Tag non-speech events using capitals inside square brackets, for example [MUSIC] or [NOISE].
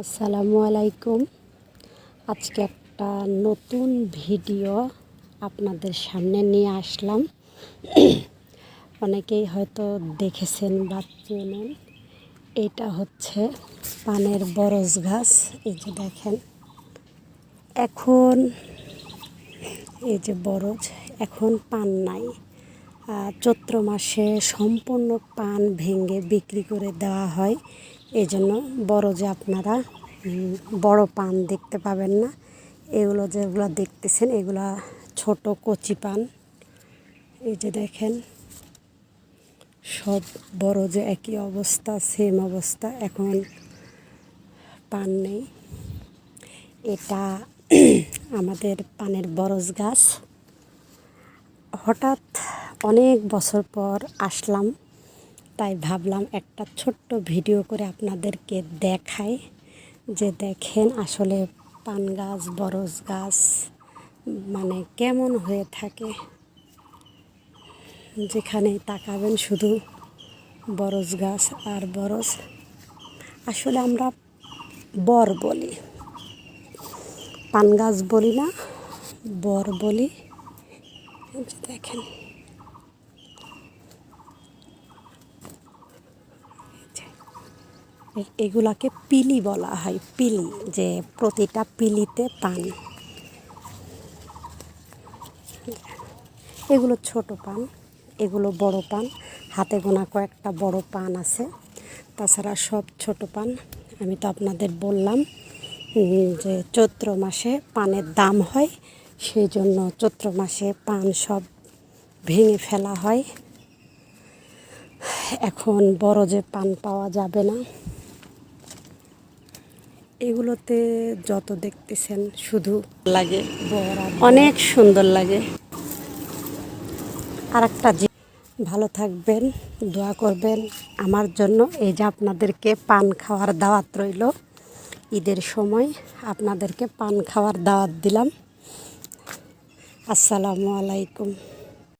আসসালামু আলাইকুম। আজকে একটা নতুন ভিডিও আপনাদের সামনে নিয়ে আসলাম। অনেকেই হয়তো দেখেছেন বা চেনেন। এটা হচ্ছে পানের বরজ গাছ। এই যে দেখেন, এখন এই যে বরজ, এখন পান নাই। চৈত্র মাসে সম্পূর্ণ পান ভেঙে বিক্রি করে দেওয়া হয়। এই জন্য বড় যে আপনারা বড় পান দেখতে পাবেন না। এগুলো যেগুলো দেখতেছেন, এগুলা ছোট কচি পান। এই যে দেখেন, সব বড় যে একই অবস্থা সেম অবস্থা, এখন পান নেই। এটা [CLEARS THROAT] আমাদের পানের বরজ গাছ। হঠাৎ অনেক বছর পর আসলাম। তাই ভাবলাম একটা ছোট্ট ভিডিও করে আপনাদেরকে দেখাই যে দেখেন আসলে পান গাছ, বরজ গাছ মানে কেমন হয়ে থাকে। যেখানে তাকাবেন শুধু বরজ গাছ আর বরজ। আসলে আমরা বর বলি। পান গাছ বলি না, বর বলি। দেখেন এই যে, এ- এগুলাকে পিলি বলা হয়, পিলি, যে প্রতিটা পিলিতে পান। এগুলো ছোট পান, এগুলো বড় পান, হাতে গোনা কয়েকটা বড় পান আছে। তাছাড়া সব ছোট পান, আমি তো আপনাদের বললাম যে চৈত্র মাসে পানের দাম হয়, সেই জন্য চৈত্র মাসে পান সব ভেঙে ফেলা হয়। এখন বড় যে পান পাওয়া যাবে না। এগুলোতে যত দেখতেছেন শুধু লাগে। অনেক সুন্দর লাগে। আর একটা ভালো থাকবেন দোয়া করবেন। আমার জন্য এই যে আপনাদেরকে পান খাওয়ার দাওয়াত রইল। ঈদের সময় আপনাদেরকে পান খাওয়ার দাওয়াত দিলাম। আসসালামু আলাইকুম।